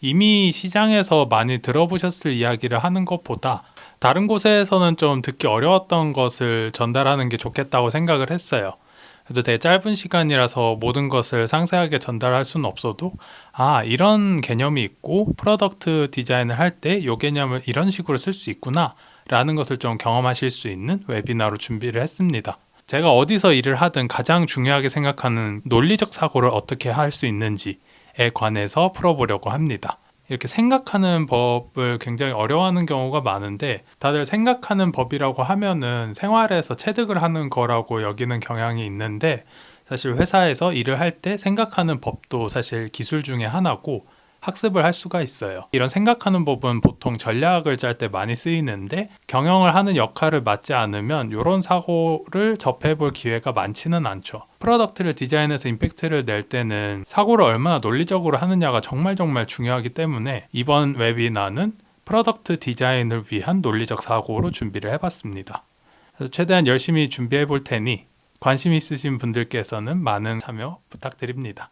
이미 시장에서 많이 들어보셨을 이야기를 하는 것보다 다른 곳에서는 좀 듣기 어려웠던 것을 전달하는 게 좋겠다고 생각을 했어요. 그래서 되게 짧은 시간이라서 모든 것을 상세하게 전달할 수는 없어도 아 이런 개념이 있고 프로덕트 디자인을 할때이 개념을 이런 식으로 쓸 수 있구나 라는 것을 좀 경험하실 수 있는 웨비나로 준비를 했습니다. 제가 어디서 일을 하든 가장 중요하게 생각하는 논리적 사고를 어떻게 할 수 있는지 에 관해서 풀어보려고 합니다. 이렇게 생각하는 법을 굉장히 어려워하는 경우가 많은데 다들 생각하는 법이라고 하면은 생활에서 체득을 하는 거라고 여기는 경향이 있는데 사실 회사에서 일을 할 때 생각하는 법도 사실 기술 중에 하나고 학습을 할 수가 있어요. 이런 생각하는 법은 보통 전략을 짤 때 많이 쓰이는데 경영을 하는 역할을 맡지 않으면 이런 사고를 접해볼 기회가 많지는 않죠. 프로덕트를 디자인해서 임팩트를 낼 때는 사고를 얼마나 논리적으로 하느냐가 정말 정말 중요하기 때문에 이번 웨비나는 프로덕트 디자인을 위한 논리적 사고로 준비를 해봤습니다. 그래서 최대한 열심히 준비해 볼 테니 관심 있으신 분들께서는 많은 참여 부탁드립니다.